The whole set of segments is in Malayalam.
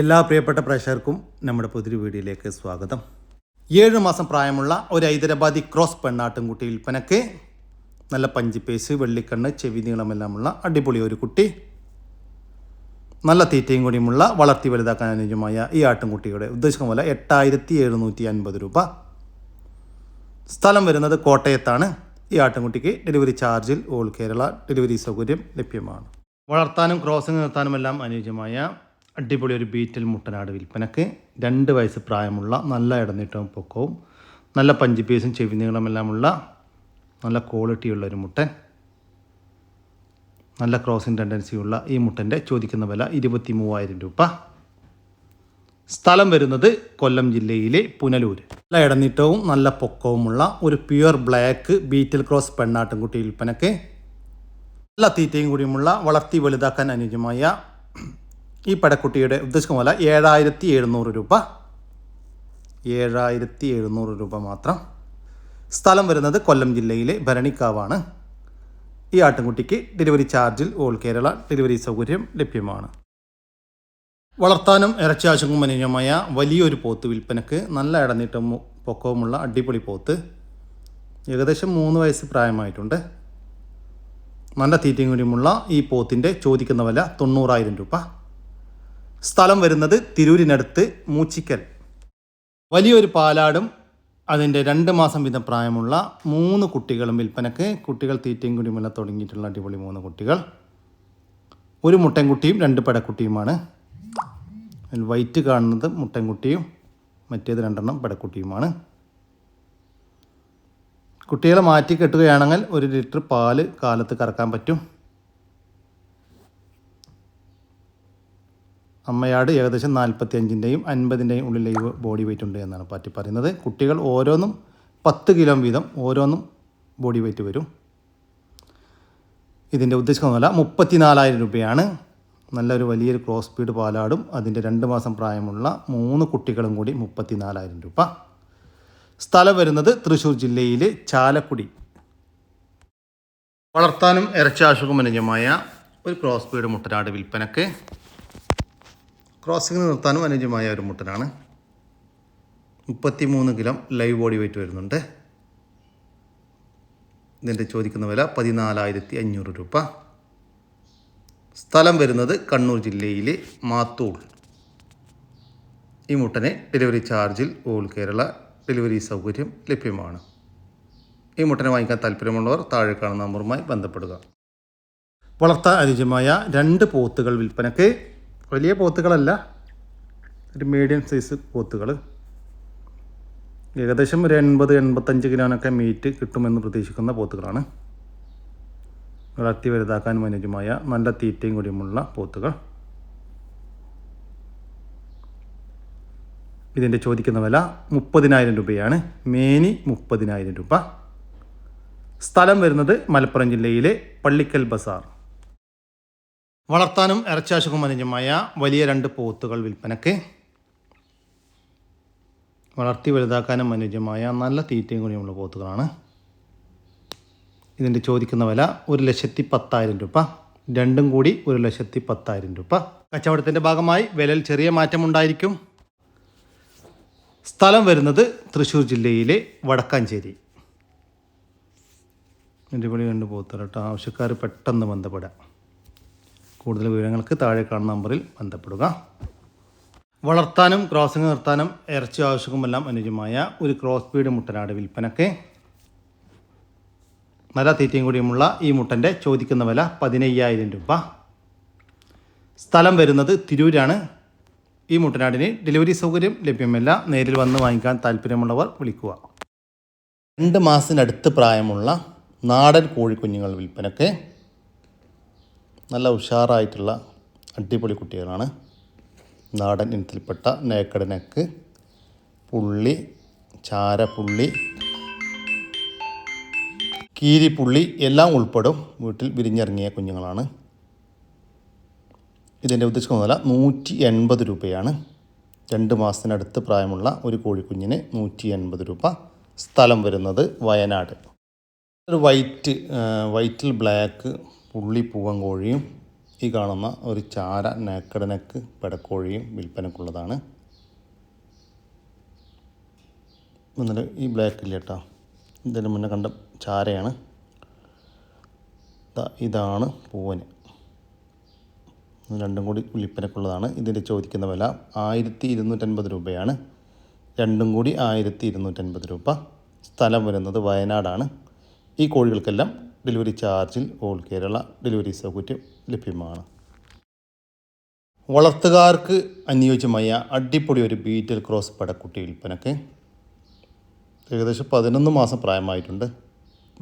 എല്ലാ പ്രിയപ്പെട്ട പ്രേക്ഷകർക്കും നമ്മുടെ പുതിയ വീഡിയോയിലേക്ക് സ്വാഗതം. ഏഴ് മാസം പ്രായമുള്ള ഒരു ഹൈദരാബാദി ക്രോസ് പെണ്ണാട്ടുംകുട്ടി വിൽപ്പനക്ക് നല്ല പഞ്ചിപ്പേസ് വെള്ളിക്കണ്ണ് ചെവി നീളമെല്ലാമുള്ള അടിപൊളി ഒരു കുട്ടി നല്ല തീറ്റയും കൂടിയുമുള്ള വളർത്തി വലുതാക്കാൻ അനുയോജ്യമായ ഈ ആട്ടുംകുട്ടിയുടെ ഉദ്ദേശം പോലെ എട്ടായിരത്തി എഴുന്നൂറ്റി അൻപത് രൂപ. സ്ഥലം വരുന്നത് കോട്ടയത്താണ്. ഈ ആട്ടിൻകുട്ടിക്ക് ഡെലിവറി ചാർജിൽ ഓൾ കേരള ഡെലിവറി സൗകര്യം ലഭ്യമാണ്. വളർത്താനും ക്രോസിംഗ് നിർത്താനും എല്ലാം അനുയോജ്യമായ അടിപൊളി ഒരു ബീറ്റൽ മുട്ടനാട് വിൽപ്പനക്ക് രണ്ട് വയസ്സ് പ്രായമുള്ള നല്ല ഇടനീട്ടവും പൊക്കവും നല്ല പഞ്ച് പീസും ചെവി നീളമെല്ലാമുള്ള നല്ല ക്വാളിറ്റിയുള്ള ഒരു മുട്ടൻ നല്ല ക്രോസിംഗ് ടെൻഡൻസിയുള്ള ഈ മുട്ടന്റെ ചോദിക്കുന്ന വില ഇരുപത്തി മൂവായിരം രൂപ. സ്ഥലം വരുന്നത് കൊല്ലം ജില്ലയിലെ പുനലൂർ. നല്ല ഇടനീട്ടവും നല്ല പൊക്കവുമുള്ള ഒരു പ്യുവർ ബ്ലാക്ക് ബീറ്റൽ ക്രോസ് പെണ്ണാട്ടുംകുട്ടി വിൽപ്പനക്ക് നല്ല തീറ്റയും കൂടിയുമുള്ള വളർത്തി വലുതാക്കാൻ അനുയോജ്യമായ ഈ പടക്കുട്ടിയുടെ ഉദ്ദേശിക്കുന്ന പോലെ ഏഴായിരത്തി എഴുന്നൂറ് രൂപ. ഏഴായിരത്തി എഴുന്നൂറ് രൂപ മാത്രം. സ്ഥലം വരുന്നത് കൊല്ലം ജില്ലയിലെ ഭരണിക്കാവാണ്. ഈ ആട്ടിൻകുട്ടിക്ക് ഡെലിവറി ചാർജിൽ ഓൾ കേരള ഡെലിവറി സൗകര്യം ലഭ്യമാണ്. വളർത്താനും ഇറച്ചി അനുയോജ്യമായ വലിയൊരു പോത്ത് വിൽപ്പനക്ക് നല്ല ഇടനീട്ടം പൊക്കവുമുള്ള അടിപൊളി പോത്ത് ഏകദേശം മൂന്ന് വയസ്സ് പ്രായമായിട്ടുണ്ട്. നല്ല തീറ്റയും കൂടിയുമുള്ള ഈ പോത്തിന്റെ ചോദിക്കുന്ന വില തൊണ്ണൂറായിരം രൂപ. സ്ഥലം വരുന്നത് തിരൂരിനടുത്ത് മൂച്ചിക്കൽ. വലിയൊരു പാലാടും അതിന്റെ രണ്ട് മാസം വീതം പ്രായമുള്ള മൂന്ന് കുട്ടികളും വിൽപ്പനക്ക് കുട്ടികൾ തീറ്റയും കുടിമല തുടങ്ങിയിട്ടുള്ള അടിപൊളി മൂന്ന് കുട്ടികൾ. ഒരു മുട്ടൻകുട്ടിയും രണ്ട് പെടക്കുട്ടിയുമാണ്. വൈറ്റ് കാണുന്നത് മുട്ടൻകുട്ടിയും മറ്റേത് രണ്ടെണ്ണം പെടക്കുട്ടിയുമാണ്. കുട്ടികളെ മാറ്റി കെട്ടുകയാണെങ്കിൽ ഒരു ലിറ്റർ പാൽ കാലത്ത് കറക്കാൻ പറ്റും. അമ്മയാട് ഏകദേശം നാൽപ്പത്തി അഞ്ചിന്റെയും അൻപതിന്റെയും ഉള്ളിൽ ബോഡി വെയിറ്റ് ഉണ്ട് എന്നാണ് പാറ്റി പറയുന്നത്. കുട്ടികൾ ഓരോന്നും പത്ത് കിലോ വീതം ഓരോന്നും ബോഡി വെയിറ്റ് വരും. ഇതിന്റെ ഉദ്ദേശിക്കുന്ന മുപ്പത്തി മുപ്പത്തിനാലായിരം രൂപയാണ്. നല്ലൊരു വലിയൊരു ക്രോസ് സ്പീഡ് പാലാടും. അതിന്റെ രണ്ട് മാസം പ്രായമുള്ള മൂന്ന് കുട്ടികളും കൂടി മുപ്പത്തിനാലായിരം രൂപ. സ്ഥലം വരുന്നത് തൃശ്ശൂർ ജില്ലയിലെ ചാലക്കുടി. വളർത്താനും ഇറച്ചാശുഖമനുജമായ ഒരു ക്രോസ് സ്പീഡ് മുട്ടനാട് വിൽപ്പനക്ക്. ക്രോസിംഗ് നിർത്താനും അനുയോജ്യമായ ഒരു മുട്ടനാണ്. മുപ്പത്തി മൂന്ന് ലൈവ് ബോഡി വെയിറ്റ് വരുന്നുണ്ട്. ഇതിന്റെ ചോദിക്കുന്ന വില പതിനാലായിരത്തി അഞ്ഞൂറ് രൂപ. സ്ഥലം വരുന്നത് കണ്ണൂർ ജില്ലയിലെ മാത്തൂൾ. ഈ മുട്ടനെ ഡെലിവറി ചാർജിൽ ഓൾ കേരള ഡെലിവറി സൗകര്യം ലഭ്യമാണ്. ഈ മുട്ടനെ വാങ്ങിക്കാൻ താല്പര്യമുള്ളവർ താഴെ കാണുന്ന നമ്പറുമായി ബന്ധപ്പെടുക. വളർത്താൻ അനുജ്യമായ രണ്ട് പോത്തുകൾ വിൽപ്പനക്ക് വലിയ പോത്തുകളല്ല ഒരു മീഡിയം സൈസ് പോത്തുകൾ. ഏകദേശം ഒരു എൺപത് എൺപത്തഞ്ച് കിലോനൊക്കെ മീറ്റ് കിട്ടുമെന്ന് പ്രതീക്ഷിക്കുന്ന പോത്തുകളാണ്. വളർത്തി വലുതാക്കാൻ അനുജമായ നല്ല തീറ്റയും കൂടിയുമുള്ള പോത്തുകൾ. ഇതിന്റെ ചോദിക്കുന്ന വില മുപ്പതിനായിരം രൂപയാണ്. മേനി മുപ്പതിനായിരം രൂപ. സ്ഥലം വരുന്നത് മലപ്പുറം ജില്ലയിലെ പള്ളിക്കൽ ബസാർ. വളർത്താനും ഇറച്ചാശുക്കും അനുജമായ വലിയ രണ്ട് പോത്തുകൾ വിൽപ്പനക്ക്. വളർത്തി വലുതാക്കാനും അനുജമായ നല്ല തീറ്റയും കൂടിയുമുള്ള പോത്തുകളാണ്. ഇതിന്റെ ചോദിക്കുന്ന വില ഒരു ലക്ഷത്തി പത്തായിരം രൂപ. രണ്ടും കൂടി ഒരു ലക്ഷത്തി പത്തായിരം രൂപ. കച്ചവടത്തിന്റെ ഭാഗമായി വിലയിൽ ചെറിയ മാറ്റമുണ്ടായിരിക്കും സ്ഥലം വരുന്നത് തൃശ്ശൂർ ജില്ലയിലെ വടക്കാഞ്ചേരി. അടിപൊളി രണ്ട് പോത്തുകൾ കേട്ടോ. ആവശ്യക്കാർ പെട്ടെന്ന് ബന്ധപ്പെടാം കൂടുതൽ വിവരങ്ങൾക്ക് താഴെ കാണുന്ന നമ്പറിൽ ബന്ധപ്പെടുക. വളർത്താനും ക്രോസിംഗ് നിർത്താനും ഇറച്ചി ആവശ്യക്കുമെല്ലാം അനുയോജ്യമായ ഒരു ക്രോസ് ബീഡ് മുട്ടനാട് വിൽപ്പനക്ക് നല്ല തീറ്റയും കൂടിയുമുള്ള ഈ മുട്ടന്റെ ചോദിക്കുന്ന വില പതിനയ്യായിരം രൂപ. സ്ഥലം വരുന്നത് തിരൂരാണ്. ഈ മുട്ടനാടിന് ഡെലിവറി സൗകര്യം ലഭ്യമല്ല. നേരിൽ വന്ന് വാങ്ങിക്കാൻ താല്പര്യമുള്ളവർ വിളിക്കുക. രണ്ട് മാസത്തിനടുത്ത് പ്രായമുള്ള നാടൻ കോഴിക്കുഞ്ഞുങ്ങൾ വിൽപ്പനക്ക് നല്ല ഉഷാറായിട്ടുള്ള അടിപൊളി കുട്ടികളാണ്. നാടൻ ഇനത്തിൽപ്പെട്ട നേക്കടനക്ക് പുള്ളി ചാരപ്പുള്ളി കീരിപ്പുള്ളി എല്ലാം ഉൾപ്പെടും. വീട്ടിൽ വിരിഞ്ഞിറങ്ങിയ കുഞ്ഞുങ്ങളാണ്. ഇതിന്റെ ഉദ്ദേശിക്കുന്ന വില നൂറ്റി എൺപത് രൂപയാണ്. രണ്ട് മാസത്തിനടുത്ത് പ്രായമുള്ള ഒരു കോഴിക്കുഞ്ഞിന് നൂറ്റി എൺപത് രൂപ സ്ഥലം വരുന്നത് വയനാട്. ഒരു വൈറ്റ് വൈറ്റിൽ ബ്ലാക്ക് പുള്ളി പൂവൻ കോഴിയും ഈ കാണുന്ന ഒരു ചാര നേക്കടനക്ക് പെടക്കോഴിയും വിൽപ്പനക്കുള്ളതാണ്. എന്നിട്ട് ഈ ബ്ലാക്ക് ഇല്ല കേട്ടോ ഇതിന് മുന്നേ കണ്ട ചാരയാണ്. ഇതാണ് പൂവന്. രണ്ടും കൂടി വിൽപ്പനക്കുള്ളതാണ്. ഇതിന്റെ ചോദിക്കുന്ന വില ആയിരത്തി ഇരുന്നൂറ്റൻപത് രൂപയാണ്. രണ്ടും കൂടി ആയിരത്തി ഇരുന്നൂറ്റൻപത് രൂപ. സ്ഥലം വരുന്നത് വയനാടാണ്. ഈ കോഴികൾക്കെല്ലാം ഡെലിവറി ചാർജിൽ ഓൾ കേരള ഡെലിവറി സൗകര്യം ലഭ്യമാണ്. വളർത്തുകാർക്ക് അനുയോജ്യമായ അടിപൊളി ഒരു ബീറ്റൽ ക്രോസ് പടക്കുട്ടി വിൽപ്പനക്ക് ഏകദേശം പതിനൊന്ന് മാസം പ്രായമായിട്ടുണ്ട്.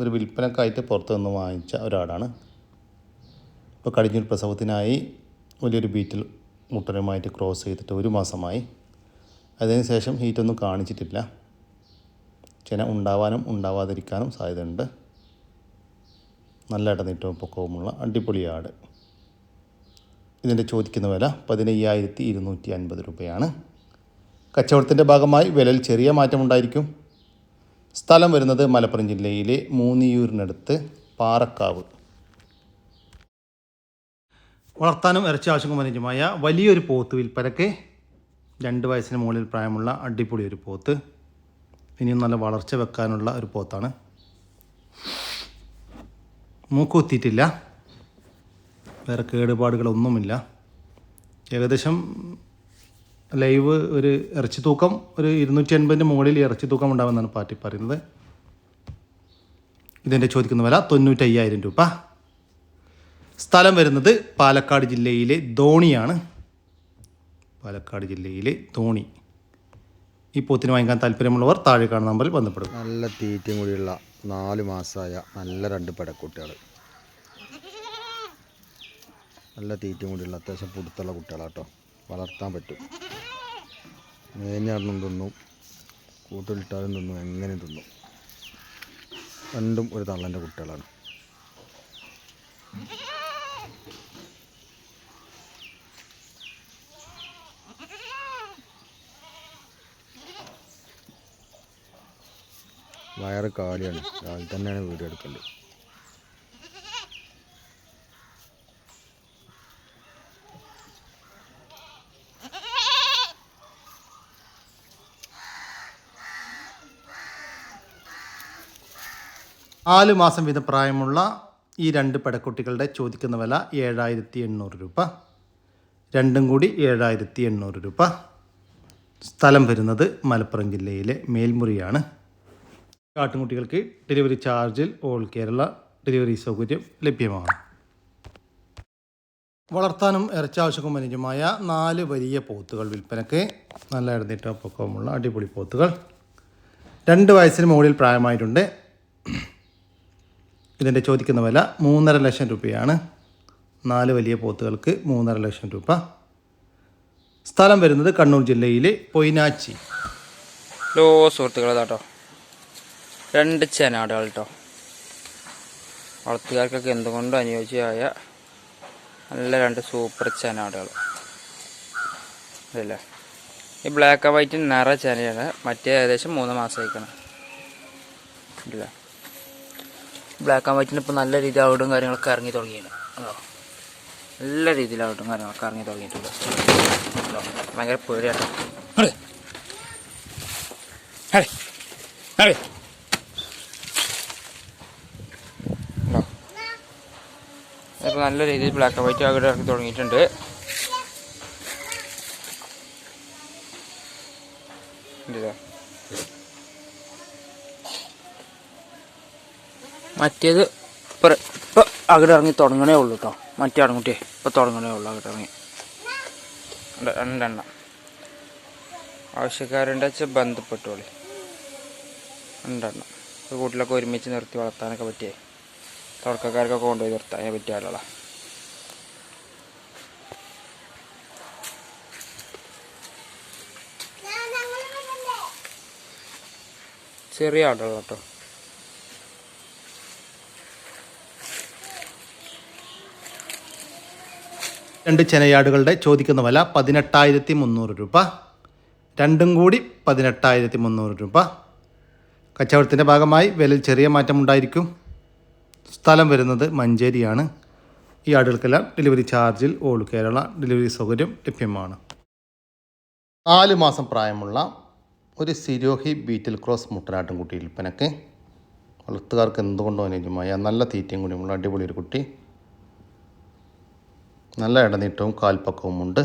ഒരു വിൽപ്പനക്കായിട്ട് പുറത്തു നിന്ന് വാങ്ങിച്ച ഒരാടാണ് ഇപ്പോൾ കഴിഞ്ഞൊരു പ്രസവത്തിനായി വലിയൊരു ബീറ്റിൽ മുട്ടനുമായിട്ട് ക്രോസ് ചെയ്തിട്ട് ഒരു മാസമായി. അതിനുശേഷം ഹീറ്റൊന്നും കാണിച്ചിട്ടില്ല. ചെന ഉണ്ടാവാനും ഉണ്ടാവാതിരിക്കാനും സാധ്യതയുണ്ട്. നല്ല ഇടനീട്ടവും പൊക്കവുമുള്ള അടിപൊളി ആട്. ഇതിന്റെ ചോദിക്കുന്ന വില പതിനയ്യായിരത്തി ഇരുന്നൂറ്റി അൻപത് രൂപയാണ്. കച്ചവടത്തിന്റെ ഭാഗമായി വിലയിൽ ചെറിയ മാറ്റമുണ്ടായിരിക്കും. സ്ഥലം വരുന്നത് മലപ്പുറം ജില്ലയിലെ മൂന്നിയൂരിനടുത്ത് പാറക്കാവ്. വളർത്താനും ഇറച്ചി ആവശ്യങ്ങൾ അനുജമായ വലിയൊരു പോത്ത് വിൽപ്പനക്ക് രണ്ട് വയസ്സിന് മുകളിൽ പ്രായമുള്ള അടിപൊളി ഒരു പോത്ത്. ഇനിയും നല്ല വളർച്ച വെക്കാനുള്ള ഒരു പോത്താണ്. മൂക്ക് കുത്തിയിട്ടില്ല വേറെ കേടുപാടുകളൊന്നുമില്ല. ഏകദേശം ലൈവ് ഒരു ഇറച്ചി തൂക്കം ഒരു ഇരുന്നൂറ്റി അൻപതിന്റെ മുകളിൽ ഇറച്ചി തൂക്കം ഉണ്ടാകുമെന്നാണ് പാർട്ടി പറയുന്നത്. ഇതിന്റെ ചോദിക്കുന്ന വില തൊണ്ണൂറ്റയ്യായിരം രൂപ. സ്ഥലം വരുന്നത് പാലക്കാട് ജില്ലയിലെ ധോണിയാണ്. പാലക്കാട് ജില്ലയിലെ ധോണി. ഈ പോത്തിന് വാങ്ങിക്കാൻ താല്പര്യമുള്ളവർ താഴെ കാണുന്ന നമ്പറിൽ ബന്ധപ്പെടും നല്ല തീറ്റയും കൂടിയുള്ള നാല് മാസമായ നല്ല രണ്ട് പെടക്കുട്ടികൾ നല്ല തീറ്റയും കൂടിയുള്ള അത്യാവശ്യം പുടുത്തുള്ള കുട്ടികളാട്ടോ. വളർത്താൻ പറ്റും. മേഞ്ഞാടുന്നും തിന്നും. കൂട്ടിലിട്ടാലും തിന്നും. എങ്ങനെ തിന്നും. രണ്ടും ഒരു തള്ളന്റെ കുട്ടികളാണ്. വയറ് കാലിയാണ്. രാവിലെ തന്നെയാണ് വീട് എടുക്കേണ്ടത്. നാല് മാസം വീതം പ്രായമുള്ള ഈ രണ്ട് പെടക്കുട്ടികളുടെ ചോദിക്കുന്ന വില ഏഴായിരത്തി എണ്ണൂറ് രൂപ. രണ്ടും കൂടി ഏഴായിരത്തി എണ്ണൂറ് രൂപ. സ്ഥലം വരുന്നത് മലപ്പുറം ജില്ലയിലെ മേൽമുറിയാണ്. കാട്ടുകുട്ടികൾക്ക് ഡെലിവറി ചാർജിൽ ഓൾ കേരള ഡെലിവറി സൗകര്യം ലഭ്യമാണ്. വളർത്താനും ഇറച്ചാവശ്യക്കും അനുജമായ നാല് വലിയ പോത്തുകൾ വിൽപ്പനയ്ക്ക് നല്ല ഇടന്നിട്ട പൊക്കമുള്ള അടിപൊളി പോത്തുകൾ. രണ്ട് വയസ്സിന് മുകളിൽ പ്രായമായിട്ടുണ്ട്. ഇതിന്റെ ചോദിക്കുന്ന വില മൂന്നര ലക്ഷം രൂപയാണ്. നാല് വലിയ പോത്തുകൾക്ക് മൂന്നര ലക്ഷം രൂപ. സ്ഥലം വരുന്നത് കണ്ണൂർ ജില്ലയിലെ പൊയ്നാച്ചി. ഹലോ സുഹൃത്തുക്കളെ കേട്ടോ രണ്ട് ചെനാടുകൾ കേട്ടോ വളർത്തുകാർക്കൊക്കെ എന്തുകൊണ്ടും അനുയോജ്യമായ നല്ല രണ്ട് സൂപ്പർ ചെനാടുകൾ. അതല്ലേ ഈ ബ്ലാക്ക് ആൻഡ് വൈറ്റ് നിറ ചെനയാണ്. മറ്റേ ഏകദേശം മൂന്ന് മാസമായിക്കണം. ഇല്ല? ബ്ലാക്ക് ആൻഡ് വൈറ്റിന് ഇപ്പോൾ നല്ല രീതിയിൽ ഔട്ടും കാര്യങ്ങളൊക്കെ ഇറങ്ങി തുടങ്ങിയാണ് അതോ നല്ല രീതിയിൽ ഔട്ടും കാര്യങ്ങളൊക്കെ ഇറങ്ങി തുടങ്ങിയിട്ടുണ്ട്. ഭയങ്കര പേടിയാട്ടോ അതെ അതെ അതെ ഇപ്പൊ നല്ല രീതിയിൽ ബ്ലാക്ക് ആൻഡ് വൈറ്റ് അവിടെ ഇറക്കി തുടങ്ങിയിട്ടുണ്ട്. മറ്റേത് ഇപ്പൊ ഇപ്പം ഇറങ്ങി തുടങ്ങണേ ഉള്ളൂ കേട്ടോ മറ്റേ അടങ്ങൂട്ടേ ഇപ്പൊ തുടങ്ങണേ ഉള്ളൂ അകിടെ ഇറങ്ങി. രണ്ടെണ്ണം. ആവശ്യക്കാരുണ്ട് വെച്ചാൽ ബന്ധപ്പെട്ടോളി. രണ്ടെണ്ണം. ഒരു കൂട്ടിലൊക്കെ ഒരുമിച്ച് നിർത്തി വളർത്താനൊക്കെ പറ്റിയേ. തുടക്കക്കാർക്കൊക്കെ കൊണ്ടുപോയി നിർത്താൻ പറ്റിയ ആളുകളാ. ചെറിയ ആളുകൾ കേട്ടോ. രണ്ട് ചെനയാടുകളുടെ ചോദിക്കുന്ന വില പതിനെട്ടായിരത്തി മുന്നൂറ് രൂപ. രണ്ടും കൂടി പതിനെട്ടായിരത്തി മുന്നൂറ് രൂപ. കച്ചവടത്തിന്റെ ഭാഗമായി വിലയിൽ ചെറിയ മാറ്റമുണ്ടായിരിക്കും. സ്ഥലം വരുന്നത് മഞ്ചേരിയാണ്. ഈ ആടുകൾക്കെല്ലാം ഡെലിവറി ചാർജിൽ ഓൾ കേരള ഡെലിവറി സൗകര്യം ലഭ്യമാണ്. നാല് മാസം പ്രായമുള്ള ഒരു സിരോഹി ബീറ്റിൽ ക്രോസ് മുട്ടനാട്ടും കുട്ടി വിൽപ്പനക്ക്. വളർത്തുകാർക്ക് എന്തുകൊണ്ടോ അനുയോജ്യമായ നല്ല തീറ്റയും കൂടിയുമുള്ള അടിപൊളി ഒരു കുട്ടി. നല്ല ഇടനീട്ടവും കാൽപ്പക്കവുമുണ്ട്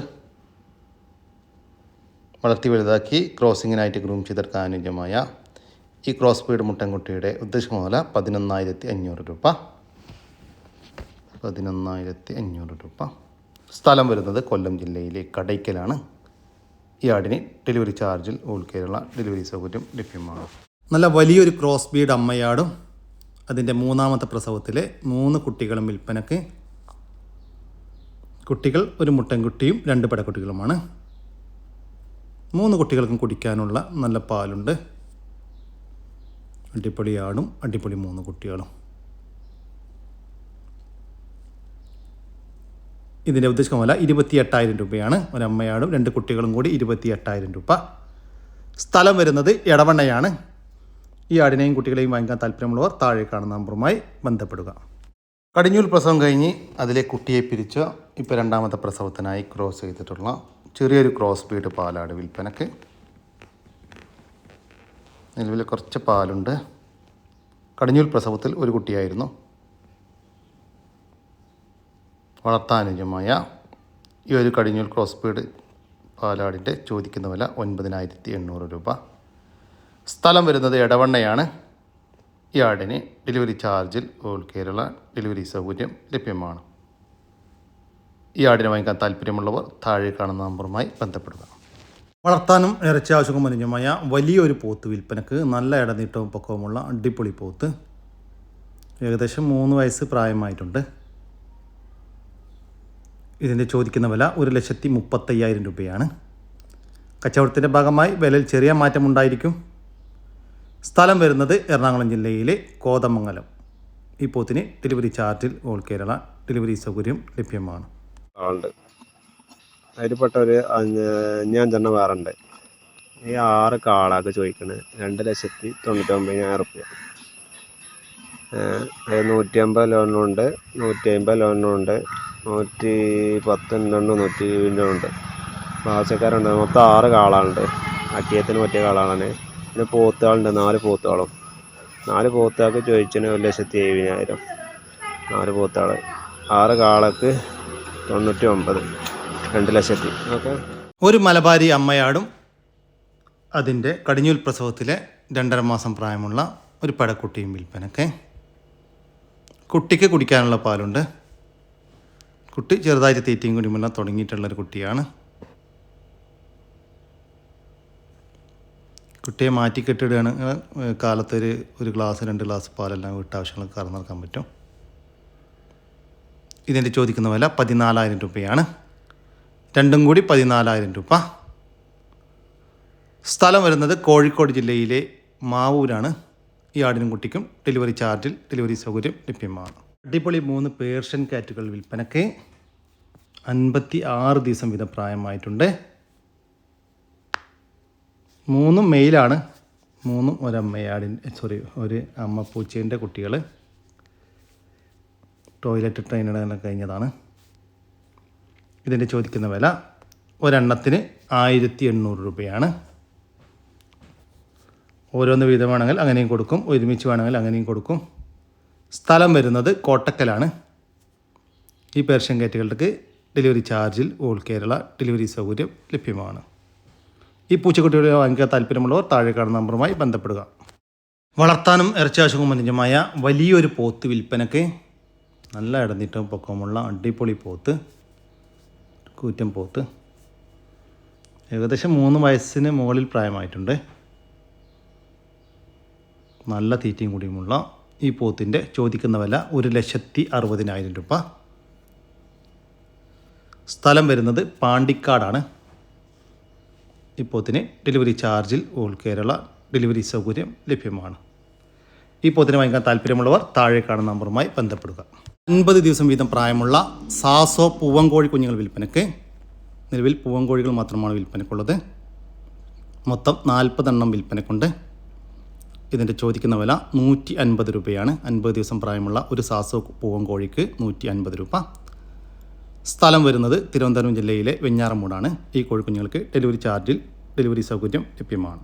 വളർത്തി വലുതാക്കി ക്രോസിങ്ങിനായിട്ട് ഗ്രൂം ചെയ്തെടുക്കാൻ അനുയോജ്യമായ ഈ ക്രോസ് ബ്രീഡ് മുട്ടൻകുട്ടിയുടെ ഉദ്ദേശമുതല പതിനൊന്നായിരത്തി അഞ്ഞൂറ് രൂപ. പതിനൊന്നായിരത്തി അഞ്ഞൂറ് രൂപ. സ്ഥലം വരുന്നത് കൊല്ലം ജില്ലയിലെ കടയ്ക്കലാണ്. ഈ ആടിന് ഡെലിവറി ചാർജിൽ ഓൾ കേരള ഡെലിവറി സൗകര്യം ലഭ്യമാണ്. നല്ല വലിയൊരു ക്രോസ് ബീഡ് അമ്മയാടും. അതിന്റെ മൂന്നാമത്തെ പ്രസവത്തിലെ മൂന്ന് കുട്ടികളും വിൽപ്പനക്ക്. കുട്ടികൾ ഒരു മുട്ടൻകുട്ടിയും രണ്ട് പടക്കുട്ടികളുമാണ്. മൂന്ന് കുട്ടികൾക്കും കുടിക്കാനുള്ള നല്ല പാലുണ്ട്. അടിപൊളി ആടും അടിപൊളി മൂന്ന് കുട്ടികളും. ഇതിന്റെ ഉദ്ദേശിക്കുന്ന വില ഇരുപത്തി എട്ടായിരം രൂപയാണ്. ഒരമ്മയാടും രണ്ട് കുട്ടികളും കൂടി ഇരുപത്തി എട്ടായിരം രൂപ. സ്ഥലം വരുന്നത് എടവണ്ണയാണ്. ഈ ആടിനെയും കുട്ടികളെയും വാങ്ങിക്കാൻ താല്പര്യമുള്ളവർ താഴെ കാണുന്ന നമ്പറുമായി ബന്ധപ്പെടുക. കടിഞ്ഞൂൽ പ്രസവം കഴിഞ്ഞ് അതിലെ കുട്ടിയെ പിരിച്ച് ഇപ്പോൾ രണ്ടാമത്തെ പ്രസവത്തിനായി ക്രോസ് ചെയ്തിട്ടുള്ള ചെറിയൊരു ക്രോസ് ബീഡ് പാലാട് വിൽപ്പനക്ക് നിലവിൽ കുറച്ച് പാലുണ്ട്. കടിഞ്ഞൂൽ പ്രസവത്തിൽ ഒരു കുട്ടിയായിരുന്നു. വളർത്താനുജമായ ഈ ഒരു കടിഞ്ഞൂൽ ക്രോസ് ബീഡ് പാലാടിന്റെ ചോദിക്കുന്ന വില ഒൻപതിനായിരത്തി എണ്ണൂറ് രൂപ. സ്ഥലം വരുന്നത് ഇടവണ്ണയാണ് ഈ ആടിന് ഡെലിവറി ചാർജിൽ ഓൾ കേരള ഡെലിവറി സൗകര്യം ലഭ്യമാണ്. ഈ ആടിനെ വാങ്ങിക്കാൻ താല്പര്യമുള്ളവർ താഴെ കാണുന്ന നമ്പറുമായി ബന്ധപ്പെടുക. വളർത്താനും ഇറച്ചി ആവശ്യവും മനുജമായ വലിയൊരു പോത്ത് വിൽപ്പനക്ക് നല്ല ഇടനീട്ടവും പൊക്കവുമുള്ള അടിപൊളി പോത്ത്. ഏകദേശം മൂന്ന് വയസ്സ് പ്രായമായിട്ടുണ്ട്. ഇതിന്റെ ചോദിക്കുന്ന വില ഒരു ലക്ഷത്തി മുപ്പത്തയ്യായിരം രൂപയാണ്. കച്ചവടത്തിന്റെ ഭാഗമായി വിലയിൽ ചെറിയ മാറ്റമുണ്ടായിരിക്കും സ്ഥലം വരുന്നത് എറണാകുളം ജില്ലയിലെ കോതമംഗലം. ഈ പോത്തിന് ഡെലിവറി ചാർജിൽ ഓൾ കേരള ഡെലിവറി സൗകര്യം ലഭ്യമാണ്. അതിൽപ്പെട്ട ഒരു ഞാൻ തന്നെ വേറെ ഈ ആറ് കാളൊക്കെ ചോദിക്കണേ. രണ്ട് ലക്ഷത്തി തൊണ്ണൂറ്റൊമ്പതിനായിരം റുപ്യ. നൂറ്റി അമ്പത് ലോണിനുണ്ട് നൂറ്റി അമ്പത് ലോണിനുണ്ട് നൂറ്റി പത്തിന്റെ ഉണ്ട് നൂറ്റി ഉണ്ട്. ആവശ്യക്കാരുണ്ട് മൊത്തം ആറ് കാളാളുണ്ട്. അക്കിയത്തിന് പറ്റിയ കാളാണ് പിന്നെ പോത്തുകളുണ്ട്. നാല് പോത്തുകളും. നാല് പോത്താക്ക് ചോദിച്ചതിന് ഒരു ലക്ഷത്തി എഴുപതിനായിരം. നാല് പോത്തുകൾ ആറ് കാളക്ക് തൊണ്ണൂറ്റി ഒമ്പത് രണ്ട് ലക്ഷത്തി ഒരു മലബാരി അമ്മയാടും അതിന്റെ കടിഞ്ഞൂൽ പ്രസവത്തിലെ രണ്ടര മാസം പ്രായമുള്ള ഒരു പടക്കുട്ടിയും വിൽപ്പനക്കെ കുട്ടിക്ക് കുടിക്കാനുള്ള പാലുണ്ട്. കുട്ടി ചെറുതായിട്ട് തീറ്റയും കുടിമെല്ലാം തുടങ്ങിയിട്ടുള്ളൊരു കുട്ടിയാണ്. കുട്ടിയെ മാറ്റി കെട്ടിടുകയാണ്. കാലത്തൊരു ഒരു ഗ്ലാസ് രണ്ട് ഗ്ലാസ് പാലെല്ലാം വീട്ടാവശ്യങ്ങൾക്ക് കറന്നിറക്കാൻ പറ്റും. ഇതിന്റെ ചോദിക്കുന്ന വില പതിനാലായിരം രൂപയാണ്. രണ്ടും കൂടി പതിനാലായിരം രൂപ. സ്ഥലം വരുന്നത് കോഴിക്കോട് ജില്ലയിലെ മാവൂരാണ്. ഈ ആടിനും കുട്ടിക്കും ഡെലിവറി ചാർജിൽ ഡെലിവറി സൗകര്യം ലഭ്യമാണ്. അടിപൊളി മൂന്ന് പേർഷ്യൻ കാറ്റുകൾ വിൽപ്പനക്ക് അൻപത്തി ആറ് ദിവസം വീതം പ്രായമായിട്ടുണ്ട്. മൂന്നും മെയിലാണ്. മൂന്നും ഒരമ്മയാടി സോറി ഒരു അമ്മ പൂച്ചേന്റെ കുട്ടികൾ. ടോയ്ലറ്റ് ട്രെയിനിടാനൊക്കെ കഴിഞ്ഞതാണ്. ഇതിന്റെ ചോദിക്കുന്ന വില ഒരെണ്ണത്തിന് ആയിരത്തി എണ്ണൂറ് രൂപയാണ്. ഓരോന്ന് വീതം വേണമെങ്കിൽ അങ്ങനെയും കൊടുക്കും ഒരുമിച്ച് വേണമെങ്കിൽ അങ്ങനെയും കൊടുക്കും. സ്ഥലം വരുന്നത് കോട്ടക്കലാണ്. ഈ പേർഷ്യൻ കാറ്റുകൾക്ക് ഡെലിവറി ചാർജിൽ ഓൾ കേരള ഡെലിവറി സൗകര്യം ലഭ്യമാണ്. ഈ പൂച്ചക്കുട്ടികളെ വാങ്ങിക്കാൻ താല്പര്യമുള്ളവർ താഴെ കാണുന്ന നമ്പറുമായി ബന്ധപ്പെടുക. വളർത്താനും ഇറച്ചാശവും അനുജമായ വലിയൊരു പോത്ത് വിൽപ്പനക്ക് നല്ല ഇടന്നിട്ടും പൊക്കമുള്ള അടിപൊളി പോത്ത്. കൂറ്റൻ പോത്ത്. ഏകദേശം മൂന്ന് വയസ്സിന് മുകളിൽ പ്രായമായിട്ടുണ്ട്. നല്ല തീറ്റയും കൂടിയുമുള്ള ഈ പോത്തിന്റെ ചോദിക്കുന്ന വില ഒരു ലക്ഷത്തി അറുപതിനായിരം രൂപ. സ്ഥലം വരുന്നത് പാണ്ടിക്കാടാണ്. ഈ പോത്തിന് ഡെലിവറി ചാർജിൽ ഓൾ കേരള ഡെലിവറി സൗകര്യം ലഭ്യമാണ്. ഈ പോത്തിന് വാങ്ങിക്കാൻ താല്പര്യമുള്ളവർ താഴെ കാണുന്ന നമ്പറുമായി ബന്ധപ്പെടുക. അൻപത് ദിവസം വീതം പ്രായമുള്ള സാസോ പൂവങ്കോഴി കുഞ്ഞുങ്ങൾ വിൽപ്പനയ്ക്ക് നിലവിൽ പൂവങ്കോഴികൾ മാത്രമാണ് വിൽപ്പനയ്ക്കുള്ളത്. മൊത്തം നാൽപ്പതെണ്ണം വിൽപ്പനയ്ക്കുണ്ട്. ഇതിന്റെ ചോദിക്കുന്ന വില നൂറ്റി അൻപത് രൂപയാണ്. അൻപത് ദിവസം പ്രായമുള്ള ഒരു സാസോ പൂവങ്കോഴിക്ക് നൂറ്റി അൻപത് രൂപ. സ്ഥലം വരുന്നത് തിരുവനന്തപുരം ജില്ലയിലെ വെഞ്ഞാറമൂടാണ്. ഈ കോഴിക്കുഞ്ഞുങ്ങൾക്ക് ഡെലിവറി ചാർജിൽ ഡെലിവറി സൗകര്യം ലഭ്യമാണ്.